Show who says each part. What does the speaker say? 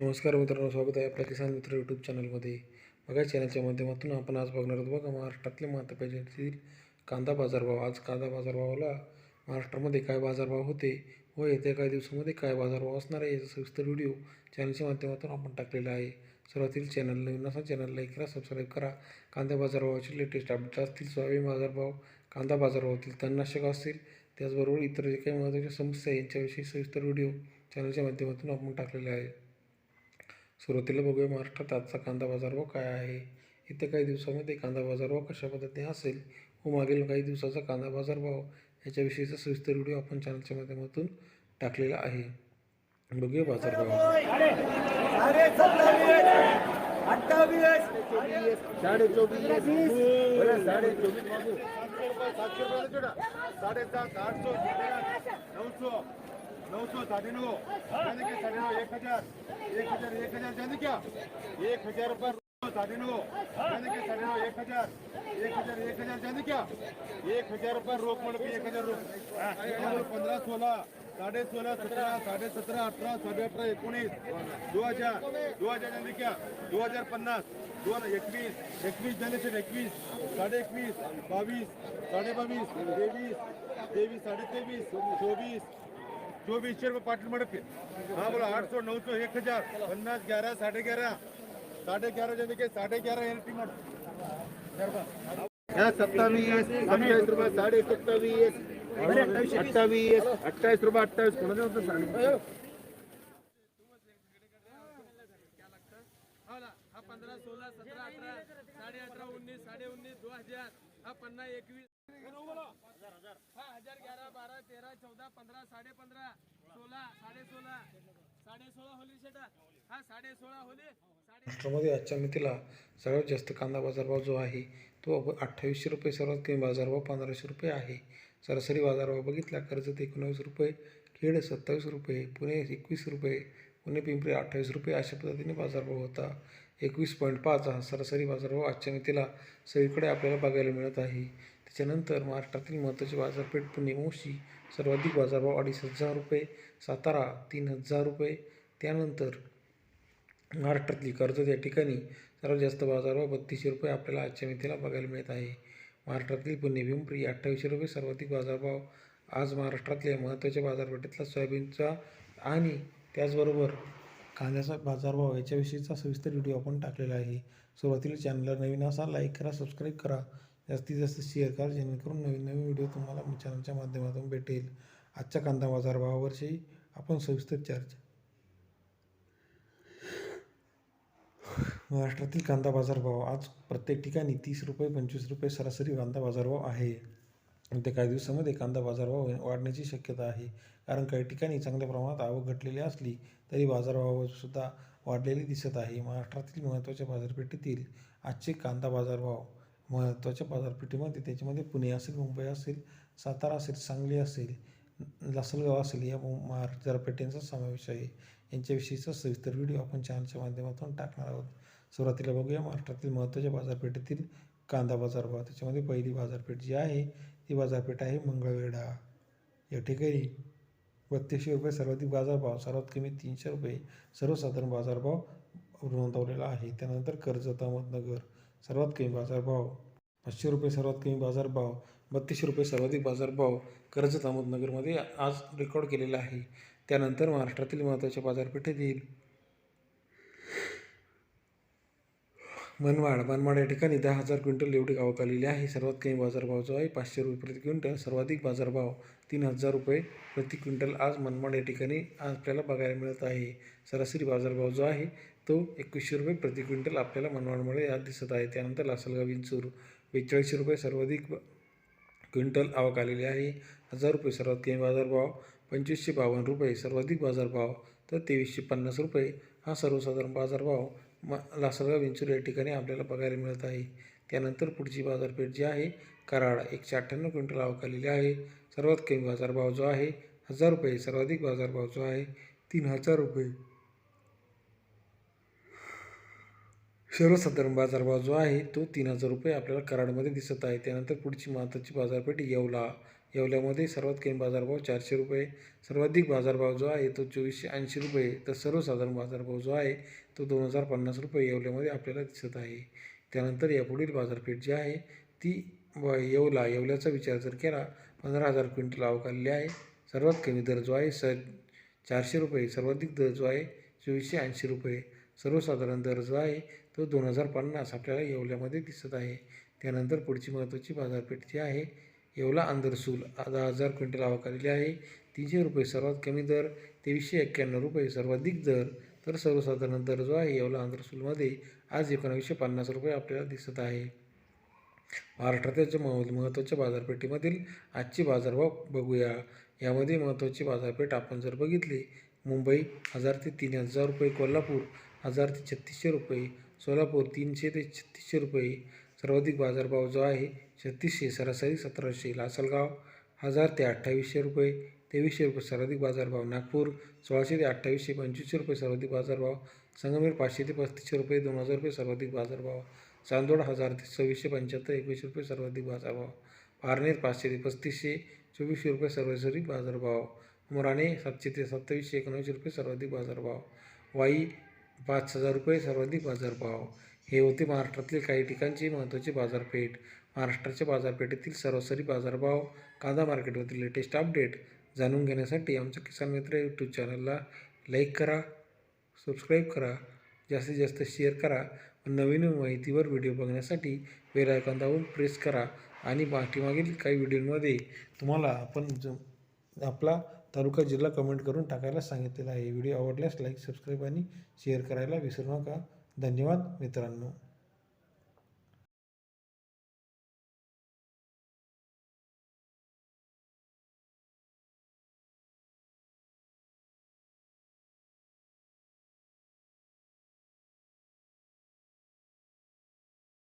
Speaker 1: नमस्कार मित्रांनो स्वागत आहे आपल्या किसान मित्र यूट्यूब चॅनलमध्ये बघा चॅनलच्या माध्यमातून आपण आज बघणार आहोत बघा महाराष्ट्रातले महत्त्वाचे कांदा बाजारभाव. आज कांदा बाजारभावाला महाराष्ट्रामध्ये काय बाजारभाव होते व येत्या काही दिवसामध्ये काय बाजारभाव असणार आहे याचा सविस्तर व्हिडिओ चॅनलच्या माध्यमातून आपण टाकलेला आहे. सुरुवातील चॅनल नवीन असा चॅनल लाईक करा सबस्क्राईब करा. कांदा बाजारभावाचे लेटेस्ट अपडेट असतील सोयाबीन बाजारभाव कांदा बाजारभावातील तणनाशक असतील त्याचबरोबर इतर जे काही महत्त्वाच्या समस्या यांच्याविषयी सविस्तर व्हिडिओ चॅनलच्या माध्यमातून आपण टाकलेला आहे. सुरुवातीला बघूया महाराष्ट्रात आजचा कांदा बाजारभाव काय आहे येत्या काही दिवसामध्ये कांदा बाजारभाव कशा पद्धतीने असेल व मागील काही दिवसाचा कांदा बाजारभाव याच्याविषयीचा सविस्तर व्हिडिओ आपण चॅनलच्या माध्यमातून टाकलेला आहे बघूया बाजारभाव
Speaker 2: साडे अठ्ठावीस साडे चोवीस साडे चोवीस बाबू सातशे रुपये साडेसात आठशे नऊशो साडे नऊ जाने के साडे नऊ एक हजार. एक हजार एक हजार. जाने क्या एक हजार रुपये साडे नऊ जाने क्या साडे नऊ एक हजार. एक हजार एक हजार. जाने क्या एक हजार रुपये रोख म्हणून एक हजार रोख. पंधरा सोळा. साडे सोळा सतरा साडे सतरा अठरा साडे अठरा एकोणीस. दो हजार. दो हजार जाने क्या दो हजार पन्नास. दोन एकवीस. एकवीस झाले एकवीस. साडे एकवीस बावीस. साडे बावीस तेवीस. तेवीस साडे तेवीस. चोवीस. चोवीसशे रुपये पाटील मडक हा बोला आठ सौ नऊ सौ एक हजार पन्नास ग्यारह साडे ग्यारह। साडे ग्यारह जाने के साडे ग्यारह एल टी ह्या सत्तावीस अठ्ठावीस रुपये साडे सत्तावीस अठ्ठावीस अठ्ठावीस रुपये अठ्ठावीस कोणाचं होतं सांग
Speaker 3: हा पंधरा सोळा सतरा अठरा साडे अठरा उन्नीस साडे उन्नीस दो हजार हा पन्नास एकवीस हा हजार ग्यारह पंधरा साडे पंधरा सोळा साडे सोळा साडे सोळा होली शेटा हा साडे सोळा होली
Speaker 1: महाराष्ट्रामध्ये आजच्या मितीला सर्वात जास्त कांदा बाजारभाव जो आहे तो अठ्ठावीसशे रुपये सर्वात कमी बाजारभाव पंधराशे रुपये आहे. सरासरी बाजारभाव बघितला कर्जत एकोणावीस रुपये खेड सत्तावीस रुपये पुणे एकवीस रुपये पुणे पिंपरी अठ्ठावीस रुपये अशा पद्धतीने बाजारभाव होता. एकवीस पॉईंट पाच हा सरासरी बाजारभाव आजच्या मितीला सगळीकडे आपल्याला बघायला मिळत आहे. त्याच्यानंतर महाराष्ट्रातील महत्त्वाची बाजारपेठ पुणे मोशी सर्वाधिक बाजारभाव अडीच हजार रुपये सातारा तीन हजार रुपये. त्यानंतर महाराष्ट्रातली कर्जत या ठिकाणी सर्वात जास्त बाजारभाव बत्तीसशे रुपये आपल्याला आजच्या मितीला बघायला मिळत आहे. महाराष्ट्रातील पुणे पिंपरी अठ्ठावीसशे रुपये सर्वाधिक बाजारभाव. आज महाराष्ट्रातल्या महत्त्वाच्या बाजारपेठेतला सोयाबीनचा आणि त्याचबरोबर कांद्याचा बाजारभाव याच्याविषयीचा सविस्तर व्हिडिओ आपण टाकलेला आहे. सुरुवातीला चॅनलला नवीन असा लाईक करा सबस्क्राईब करा. जास्तीत जास्त शेअर करा जेणेकरून नवीन नवीन व्हिडिओ तुम्हाला चॅनलच्या माध्यमातून भेटेल. आजच्या कांदा बाजारभावावरची आपण सविस्तर चर्चा. महाराष्ट्रातील कांदा बाजारभाव आज प्रत्येक ठिकाणी तीस रुपये पंचवीस रुपये सरासरी कांदा बाजारभाव आहे. ते काही दिवसामध्ये कांदा बाजारभाव वाढण्याची शक्यता आहे. कारण काही ठिकाणी चांगल्या प्रमाणात आवक घटलेली असली तरी बाजारभावसुद्धा वाढलेली दिसत आहे. महाराष्ट्रातील महत्त्वाच्या बाजारपेठेतील आजचे कांदा बाजारभाव महत्त्वाच्या बाजारपेठेमध्ये त्याच्यामध्ये पुणे असेल मुंबई असेल सातारा असेल सांगली असेल लासलगाव असेल या बाजारपेठेंचा समावेश आहे. यांच्याविषयीचा सविस्तर व्हिडिओ आपण चॅनलच्या माध्यमातून टाकणार आहोत. सुरुवातीला बघूया महाराष्ट्रातील महत्त्वाच्या बाजारपेठेतील कांदा बाजारभाव त्याच्यामध्ये पहिली बाजारपेठ जी आहे ती बाजारपेठ आहे मंगळवेढा. या ठिकाणी बत्तीसशे रुपये सर्वाधिक बाजारभाव सर्वात कमी तीनशे रुपये सर्वसाधारण बाजारभाव नोंदवलेला आहे. त्यानंतर कर्जत अहमदनगर. सर्वात कमी बाजारभाव पाचशे रुपये सर्वात कमी बाजारभाव बत्तीसशे रुपये सर्वाधिक बाजारभाव कर्जत अहमदनगरमध्ये आज रेकॉर्ड केलेला आहे. त्यानंतर महाराष्ट्रातील महत्त्वाच्या बाजारपेठेतील मनमाड मनमाड या ठिकाणी दहा हजार क्विंटल एवढी आवक आलेली आहे. सर्वात कमी बाजारभाव जो आहे पाचशे रुपये प्रति क्विंटल. सर्वाधिक बाजारभाव तीन हजार रुपये प्रति क्विंटल आज मनमाड या ठिकाणी आपल्याला बघायला मिळत आहे. सरासरी बाजारभाव जो आहे तो एकवीसशे रुपये प्रति क्विंटल आपल्याला मनवाडमुळे यात दिसत आहे. त्यानंतर लासलगाव विंचूर बेचाळीसशे रुपये सर्वाधिक क्विंटल आवक आलेली आहे. हजार रुपये सर्वात कमी बाजारभाव पंचवीसशे बावन्न रुपये सर्वाधिक बाजारभाव तर तेवीसशे पन्नास रुपये हा सर्वसाधारण बाजारभाव म लासलगाव विंचूर या ठिकाणी आपल्याला बघायला मिळत आहे. त्यानंतर पुढची बाजारपेठ जी आहे कराड एकशे अठ्ठ्याण्णव क्विंटल आवक आलेली आहे. सर्वात कमी बाजारभाव जो आहे हजार रुपये सर्वाधिक बाजारभाव जो आहे तीन हजार रुपये सर्वसाधारण बाजारभाव जो आहे तो तीन हजार रुपये आपल्याला कराडमध्ये दिसत आहे. त्यानंतर पुढची महत्त्वाची बाजारपेठ येवला. येवल्यामध्ये सर्वात कमी बाजारभाव चारशे रुपये. सर्वाधिक बाजारभाव जो आहे तो चोवीसशे ऐंशी रुपये. तर सर्वसाधारण बाजारभाव जो आहे तो दोन हजार पन्नास रुपये येवल्यामध्ये आपल्याला दिसत आहे. त्यानंतर यापुढील बाजारपेठ जी आहे ती व येवला. येवल्याचा विचार जर केला पंधरा हजार क्विंटल अवकालले आहे. सर्वात कमी दर जो आहे स चारशे रुपये. सर्वाधिक दर जो आहे चोवीसशे ऐंशी रुपये. सर्वसाधारण दर जो आहे तो दोन हजार पन्नास आपल्याला येवल्यामध्ये दिसत आहे. त्यानंतर पुढची महत्त्वाची बाजारपेठ जी आहे येवला आंधरसूल दहा हजार क्विंटल आलेली आहे. तीनशे रुपये सर्वात कमी दर तेवीसशे एक्क्याण्णव रुपये सर्वाधिक दर. तर सर्वसाधारण दर जो आहे येवला आंध्रसूलमध्ये आज एकोणावीसशे पन्नास रुपये आपल्याला दिसत आहे. महाराष्ट्रातील मह महत्त्वाच्या बाजारपेठेमधील आजची बाजारभाव बघूया. यामध्ये महत्त्वाची बाजारपेठ आपण जर बघितली मुंबई हजार ते तीन हजार रुपये. कोल्हापूर हजार ते छत्तीसशे रुपये. सोलापूर तीनशे ते छत्तीसशे रुपये. सर्वाधिक बाजारभाव जो आहे छत्तीसशे सरासरी सतराशे. लासलगाव हजार ते अठ्ठावीसशे रुपये. तेवीसशे रुपये सर्वाधिक बाजारभाव. नागपूर सोळाशे ते अठ्ठावीसशे पंचवीसशे रुपये सर्वाधिक बाजारभाव. संगमेर पाचशे ते पस्तीसशे रुपये दोन हजार रुपये सर्वाधिक बाजारभाव. चांदोड हजार ते सव्वीसशे पंच्याहत्तर एकवीसशे रुपये सर्वाधिक बाजारभाव. पारनेर पाचशे ते पस्तीसशे चोवीसशे रुपये सर्वसरी बाजारभाव. मुराने सातशे ते सत्तावीसशे एकोणऐंशी रुपये सर्वाधिक बाजारभाव. वाई पाच हजार रुपये सर्वाधिक बाजारभाव. हे होते महाराष्ट्रातील काही ठिकाणचे महत्त्वाचे बाजारपेठ. महाराष्ट्राच्या बाजारपेठेतील सरासरी बाजारभाव कांदा मार्केटवरील लेटेस्ट अपडेट जाणून घेण्यासाठी आमच्या किसान मित्र यूट्यूब चॅनलला लाईक करा सबस्क्राईब करा जास्तीत जास्त शेअर करा नवीन माहितीवर व्हिडिओ बघण्यासाठी बेल आयकॉन दाबून प्रेस करा. आणि पाठीमागील काही व्हिडिओमध्ये तुम्हाला आपण ज आपला तालुका जिल्हा कमेंट करून टाकायला सांगितलेला आहे. व्हिडिओ आवडल्यास लाईक सबस्क्राईब आणि शेअर करायला विसरू नका. धन्यवाद मित्रांनो.